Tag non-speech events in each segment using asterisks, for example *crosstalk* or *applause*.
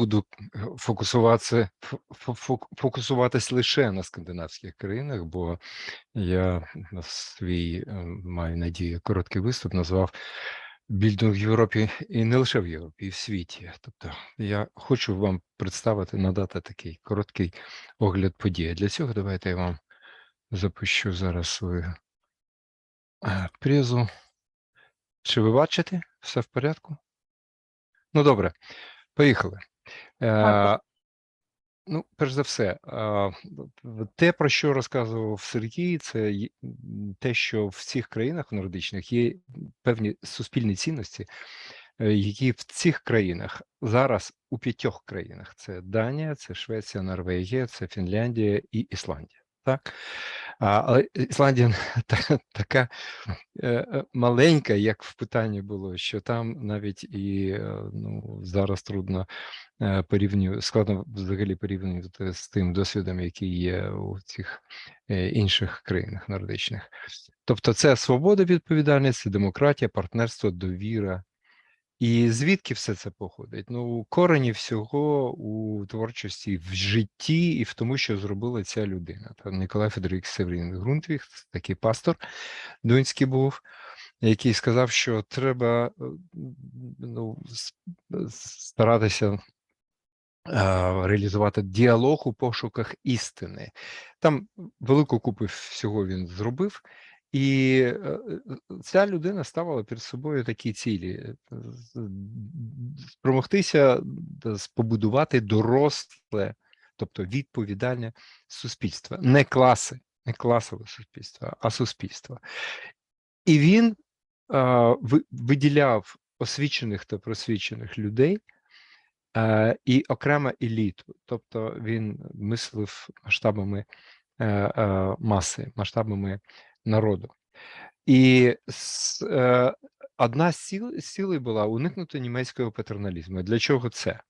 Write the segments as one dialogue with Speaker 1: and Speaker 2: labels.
Speaker 1: буду фокусуватися, фокусуватись лише на скандинавських країнах, бо я на свій е, маю надію короткий виступ назвав більдинг в Європі і не лише в Європі, і в світі. Тобто я хочу вам представити, надати такий короткий огляд подій. Для цього давайте я вам запущу зараз свою е, призу. Чи ви бачите? Все в порядку? Ну, добре, поїхали. Е, Ну, перш за все, е, те, про що розказував Сергій, це те, що в цих країнах нордичних є певні суспільні цінності, е, які в цих країнах зараз у п'ятьох країнах: це Данія, це Швеція, Норвегія, це Фінляндія і Ісландія. Так? Але Ісландія *laughs* та- така е, е, маленька, як в питанні було, що там навіть і е, ну, зараз трудно порівнювати, складно взагалі порівнювати з тим досвідом, який є у цих інших країнах нордичних. Тобто, це свобода, відповідальність, демократія, партнерство, довіра. І звідки все це походить? Ну, корені всього у творчості, в житті і в тому, що зробила ця людина. Та Ніколай Федорович Северін Грунтвіг, такий пастор донський був, який сказав, що треба е, ну, старатися реалізувати діалог у пошуках істини. Там велику купу всього він зробив, і е, е, ця людина ставила перед собою такі цілі: е, спромогтися побудувати доросле, тобто відповідальне суспільство, не класи, не класове суспільство, а суспільство. І він а, виділяв освічених та просвічених людей е, і окремо еліту. Тобто він мислив масштабами е, е, маси, масштабами народу. І е, одна з сіл, з цілей була уникнути німецького патерналізму. Для чого це?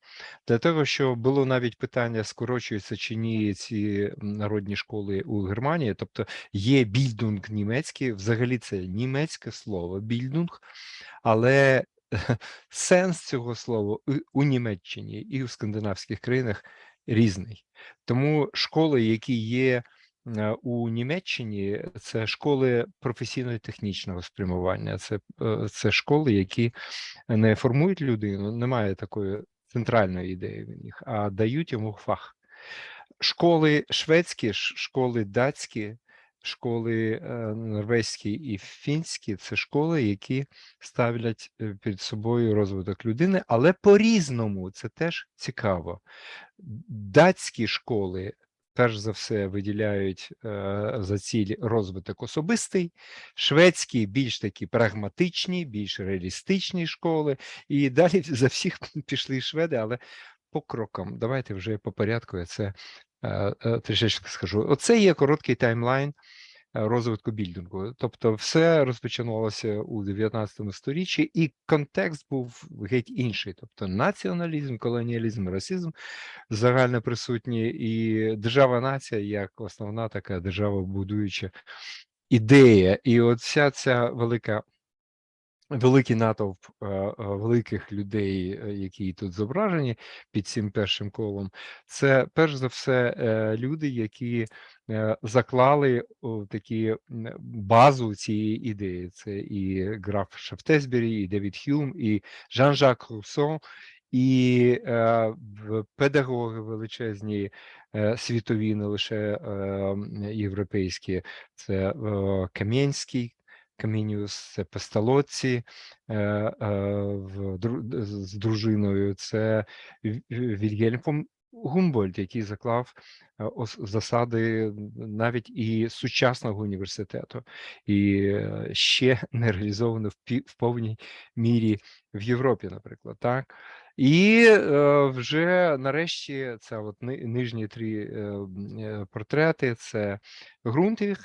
Speaker 1: Для того, що було навіть питання, скорочуються чи ні ці народні школи у Германії, тобто є більдунг німецький, взагалі це німецьке слово більдунг, але *laughs* сенс цього слова у- у Німеччині і в скандинавських країнах різний. Тому школи, які є у Німеччині, це школи професійно-технічного спрямування, це, е, це школи, які не формують людину, немає такої центральної ідеї в них, а дають йому фах. Школи шведські, школи датські, школи е, норвезькі і фінські це школи, які ставлять е, перед собою розвиток людини, але по-різному це теж цікаво. Датські школи. Перш за все виділяють е, за ціль розвиток особистий, шведські більш такі прагматичні, більш реалістичні школи, і далі за всіх *laughs* пішли шведи, але по крокам. Давайте вже по порядку я це е, е, трішечки скажу. Оце є короткий таймлайн розвитку більдингу. Тобто, все розпочиналося у 19 сторіччі, і контекст був геть інший. Тобто націоналізм, колоніалізм, расизм загально присутні, і держава-нація як основна така держава будуюча ідея. І от вся ця велика великий натовп е, е, великих людей, е, які тут зображені під цим першим колом, це перш за все люди, які заклали такі базу цієї ідеї. Це і граф Шафтесбері, і Девід Хюм, і Жан-Жак Руссо, і педагоги величезні світові, не лише європейські, це Кам'янський. Камініус, це Песталоці е, е, з дружиною, це Вільгельм Гумбольд, який заклав е, засади навіть і сучасного університету, і е, ще *laughs* не реалізовано в, повній мірі в Європі, наприклад, так. І е, вже нарешті це от ни- нижні три портрети: це Грунтвіг,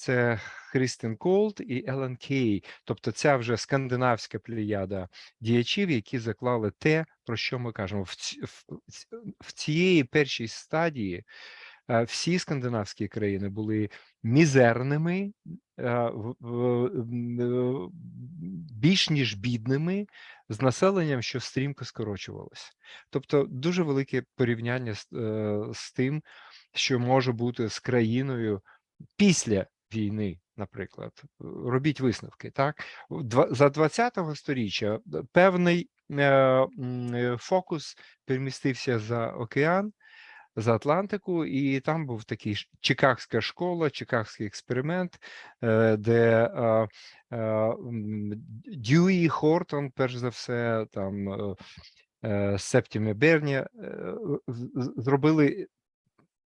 Speaker 1: це Христин Колд і Елен Кей, тобто ця вже скандинавська плеяда діячів, які заклали те, про що ми кажемо. В, ці- в, в цієї першій стадії е, всі скандинавські країни були мізерними е, е, більш ніж бідними з населенням, що стрімко скорочувалося. Тобто дуже велике порівняння з, з тим, що може бути з країною після війни, наприклад. Робіть висновки. Так за 20-го сторіччя е, певний е, е, фокус перемістився за океан. За Атлантику, і там був такий Чикагська школа, Чикагський експеримент, е, де е, е, Дьюї, Хортон, перш за все, там е, е, Септіме Берні е, зробили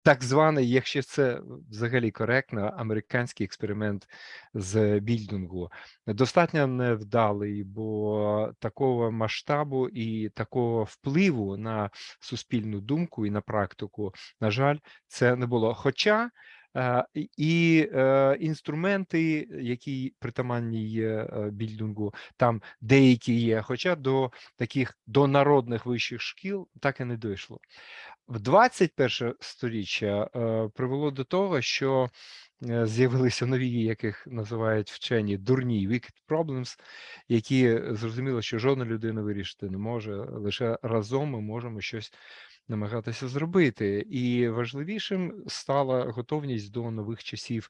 Speaker 1: так званий, якщо це взагалі коректно, американський експеримент з більдингу. Достатньо невдалий, бо такого масштабу і такого впливу на суспільну думку і на практику, на жаль, це не було. Хоча і- і е, інструменти, які притаманні є е, більдингу, там деякі є, хоча до таких до народних вищих шкіл так і не дійшло в 21 сторіччя е, привело до того, що е, з'явилися нові, яких називають вчені дурні wicked problems, які е, зрозуміло, що жодна людина вирішити не може. Лише разом ми можемо щось намагатися зробити. І важливішим стала готовність до нових часів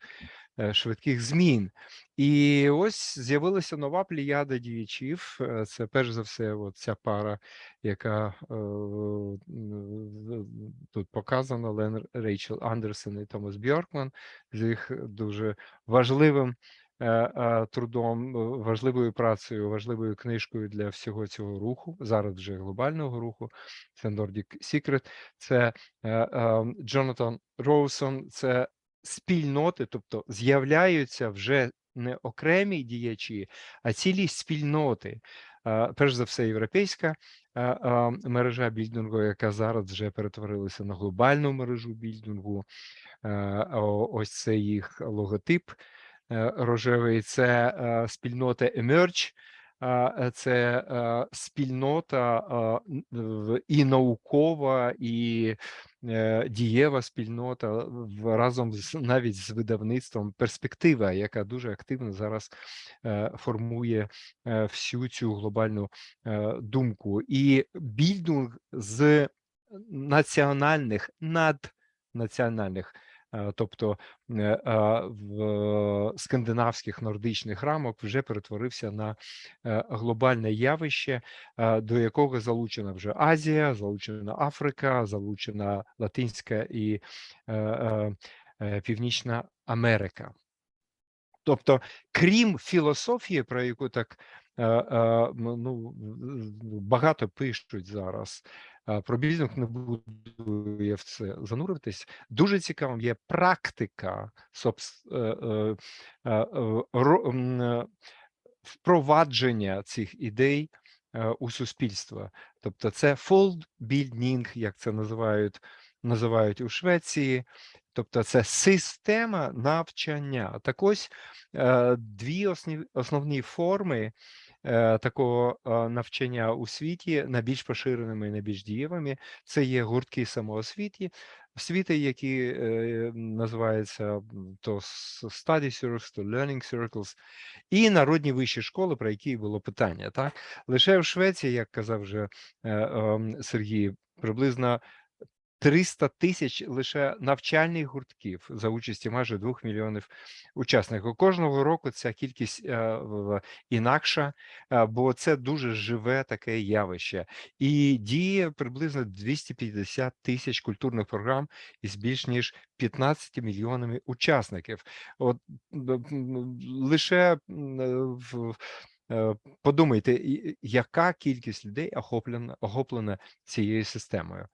Speaker 1: е, швидких змін. І ось з'явилася нова плеяда діячів. Е, Це перш за все, от ця пара, яка е, тут показана, Лен Рейчел Андерсон і Томас Бьоркман, з їх дуже важливим. Е, е, Трудом, е, важливою працею, важливою книжкою для всього цього руху, зараз вже глобального руху. Це Nordic Secret, це Джонатан Роусон, це спільноти, тобто з'являються вже не окремі діячі, а цілі спільноти. Перш за все, європейська е, е, мережа більдингу, яка зараз вже перетворилася на глобальну мережу більдингу. Ось це їх логотип рожевий. Це е, спільнота Emerge. е, Це е, спільнота е, і наукова, і е, дієва спільнота разом з навіть з видавництвом перспектива, яка дуже активно зараз е, формує е, всю цю глобальну е, думку. І більдинг з національних наднаціональних, е, тобто е, е, в скандинавських нордичних рамок вже перетворився на е, глобальне явище, е, до якого залучена вже Азія, залучена Африка, залучена Латинська і е, е, е, Північна Америка. Тобто, крім філософії, про яку так е, е, ну, багато пишуть зараз, е, про бізнес не буду я в це зануритись. Дуже цікавим є практика е, е, е, е, е, впровадження цих ідей е, у суспільство. Тобто, це фолдбільдінг, як це називають, називають у Швеції. Тобто, це система навчання. Так ось е, дві основні, форми е, такого е, навчання у світі найбільш поширеними і найбільш дієвими. Це є гуртки самоосвіті, освіти, які е, називаються то study circles, то learning circles, і народні вищі школи, про які було питання. Так лише в Швеції, як казав вже е, ем, Сергій, приблизно 300 тисяч лише навчальних гуртків за участі майже 2 мільйонів учасників. Кожного року ця кількість е, інакша, е, бо це дуже живе таке явище. І діє приблизно 250 тисяч культурних програм із більш ніж 15 мільйонами учасників. От лише е, в. Е, Подумайте, яка кількість людей охоплена охоплена цією системою.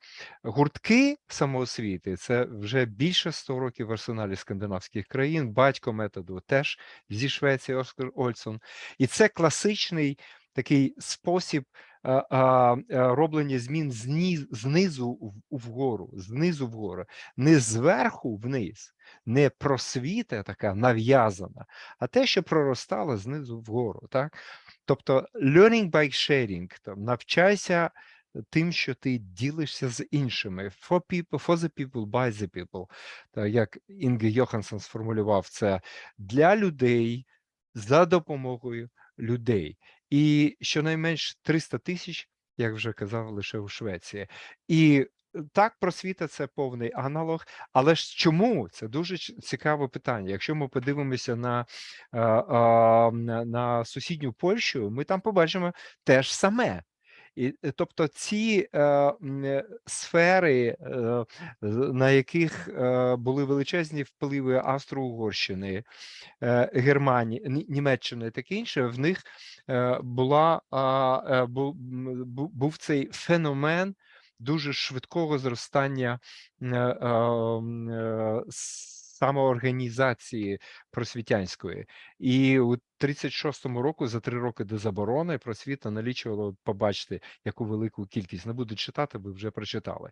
Speaker 1: Гуртки самоосвіти це вже більше 100 років в арсеналі скандинавських країн. Батько методу теж зі Швеції Оскар Ольсон. І це класичний такий спосіб роблення змін знизу вгору, знизу вгору, не зверху вниз, не просвіта така нав'язана, а те, що проростало знизу вгору. Так? Тобто learning by sharing, там, навчайся тим, що ти ділишся з іншими. For people, for the people, by the people. Та як Інге Йоханссон сформулював це для людей за допомогою людей. І щонайменш 300 тисяч, як вже казав, лише у Швеції. І так, просвіта це повний аналог. Але ж чому це дуже цікаве питання? Якщо ми подивимося на, е, е, на, на сусідню Польщу, ми там побачимо те ж саме. І, е, тобто ці е, е, сфери, е, на яких е, були величезні впливи Австро-Угорщини, е, Германії, Німеччини, таке інше, в них е, була е, бу- бу- був цей феномен дуже швидкого зростання е, е, е, самоорганізації просвітянської. І у 36-му року, за три роки до заборони, просвіта налічувало, побачите, яку велику кількість. Не буду читати, ви вже прочитали.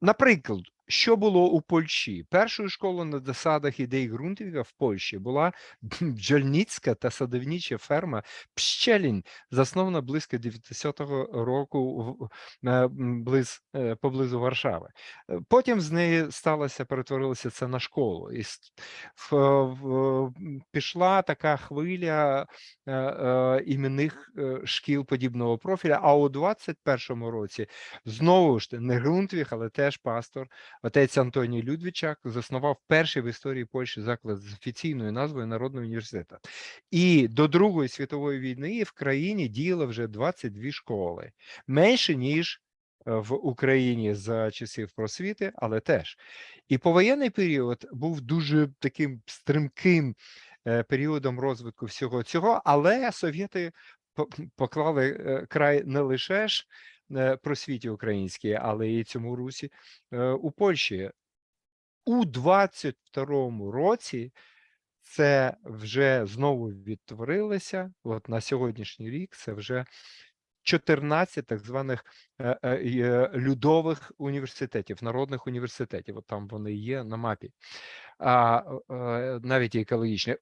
Speaker 1: Наприклад, що було у Польщі? Першою школою на засадах ідей ґрунтовіка в Польщі була *laughs* бджольницька та садівнича ферма Пщелінь, заснована близько 900 року е, близ, е, поблизу Варшави. Потім з неї сталося, перетворилося це на школу. І пішла така хвиля е, е, іменних е, шкіл подібного профіля. А у 21-му році Знову ж не Грунтвіг, але теж пастор, отець Антоній Людвічак, заснував перший в історії Польщі заклад з офіційною назвою Народного університету. І до Другої світової війни в країні діяло вже 22 школи, менше ніж в Україні за часів просвіти, але теж. І повоєнний період був дуже таким стрімким е, періодом розвитку всього цього, але совєти поклали е, край не лише ж е, просвіті українській, але і цьому русі е, у Польщі. У 22-му році це вже знову відтворилося. От на сьогоднішній рік це вже 14 так званих е, е, е, людових університетів, народних університетів. От там вони є на мапі, а е, навіть екологічні.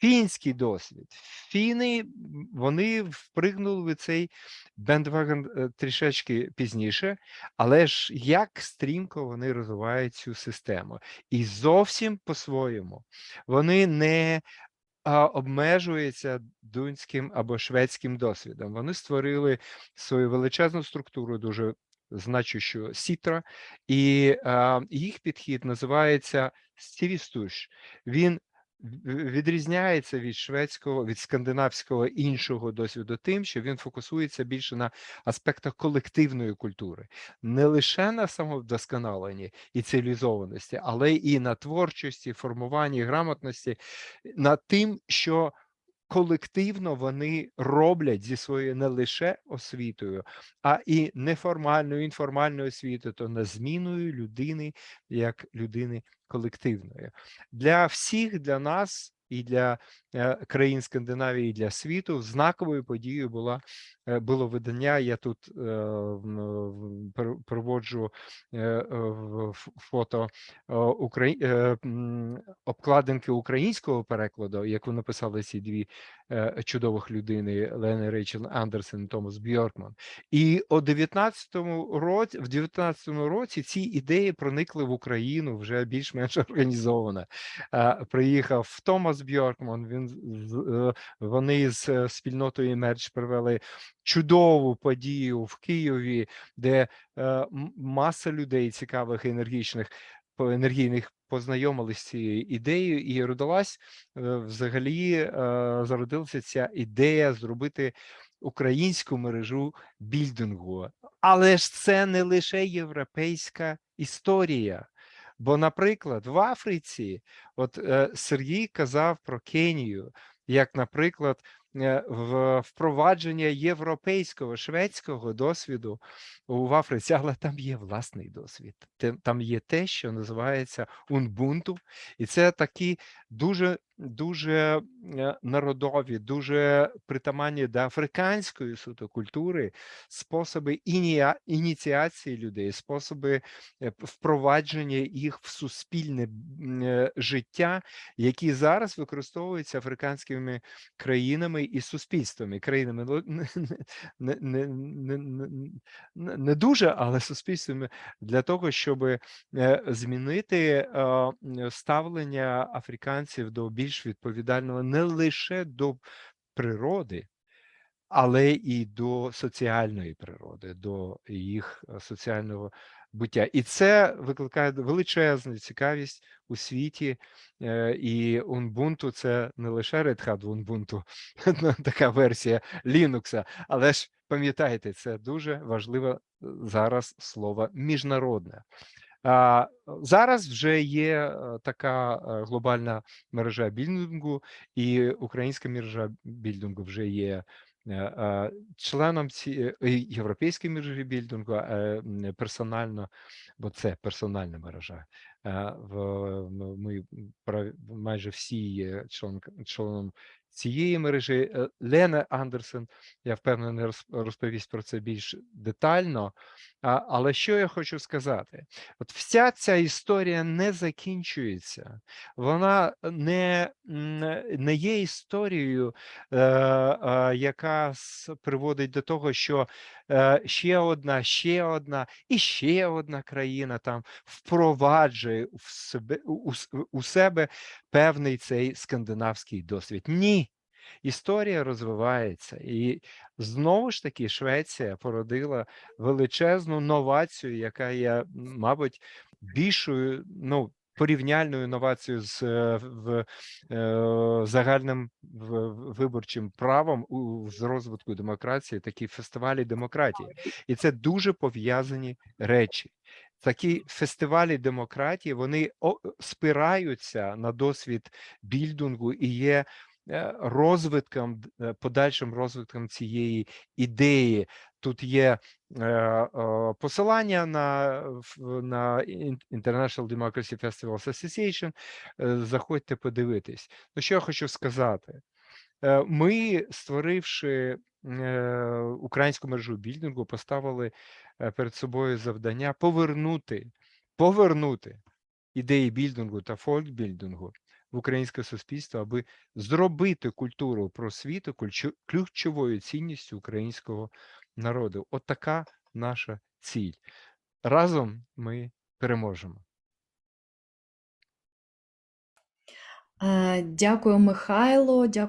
Speaker 1: Фінський досвід. Фіни вони впригнули в цей бендваген е, трішечки пізніше, але ж як стрімко вони розвивають цю систему, і зовсім по-своєму вони не обмежуються дунським або шведським досвідом. Вони створили свою величезну структуру, дуже значущу сітра, і а, їх підхід називається Стівістуш. Він відрізняється від шведського, від скандинавського іншого досвіду тим, що він фокусується більше на аспектах колективної культури, не лише на самовдосконаленні і цивілізованості, але і на творчості, формуванні грамотності, над тим, що колективно вони роблять зі своєю не лише освітою, а і неформальною, інформальною освітою, то на зміною людини як людини колективної. Для всіх, для нас і для е, країн Скандинавії, і для світу знаковою подією була е, було видання. Я тут проводжу фото обкладинки українського перекладу, яку написали ці дві е, чудових людини Лени Рейчел Андерсен і Томас Бьоркман. І о 19-му році, в 19-му році ці ідеї проникли в Україну вже більш-менш *laughs* організовано. Е, Приїхав Томас Бьоркман. Він е, вони з е, спільнотою Мерч провели чудову подію в Києві, де е, маса людей цікавих, енергічних, по- енергійних познайомились з цією ідеєю, і родилась взагалі зародилася ця ідея зробити українську мережу більдингу. Але ж це не лише європейська історія. Бо, наприклад, в Африці, от е, Сергій казав про Кенію, як, наприклад, впровадження європейського шведського досвіду в Африці, але там є власний досвід. Там є те, що називається Унбунту, і це такі дуже дуже е, народові, дуже притаманні до африканської суто культури, способи ініа- ініціації людей, способи е, впровадження їх в суспільне е, життя, які зараз використовуються африканськими країнами і суспільствами, країнами. Ну, *laughs* не, не, не, не, дуже, але суспільствами для того, щоб змінити е, ставлення африканців до більш відповідального не лише до природи, але і до соціальної природи, до їх е, соціального буття. І це викликає величезну цікавість у світі. е, І Ubuntu – це не лише Red Hat Ubuntu, *laughs* ну, така версія Linux, але ж пам'ятайте, це дуже важливе е, зараз слово міжнародне. А, Зараз вже є е, така глобальна мережа більдингу, і українська мережа більдингу вже є членом ці європейської мережі більдингу е, персонально, бо це персональна мережа. Ми майже всі є член, членом цієї мережі. Е, Лена Андерсен, я впевнений, роз- розповість про це більш детально. Але що я хочу сказати? От вся ця історія не закінчується, вона не, не є історією, е, е, яка приводить до того, що ще одна, ще одна і ще одна країна там впроваджує в себе, у, у себе певний цей скандинавський досвід. Ні. Історія розвивається, і знову ж таки Швеція породила величезну новацію, яка є, мабуть, більшою, ну, порівняльною новацією з е, в, е, загальним в- в- виборчим правом у з розвитку демократії, такі фестивалі демократії. І це дуже пов'язані речі. Такі фестивалі демократії вони спираються на досвід більдингу і є е, розвитком, подальшим розвитком цієї ідеї. Тут є е, е, посилання на, на International Democracy Festivals Association. Е, Заходьте подивитись. Ну, що я хочу сказати? Е, Ми, створивши е, українську мережу більдингу, поставили е, перед собою завдання повернути, повернути ідеї більдингу та фолкбільдингу в українське суспільство, аби зробити культуру просвіту ключовою цінністю українського народу. От така наша ціль. Разом ми переможемо.
Speaker 2: Дякую, Михайло. Дякую.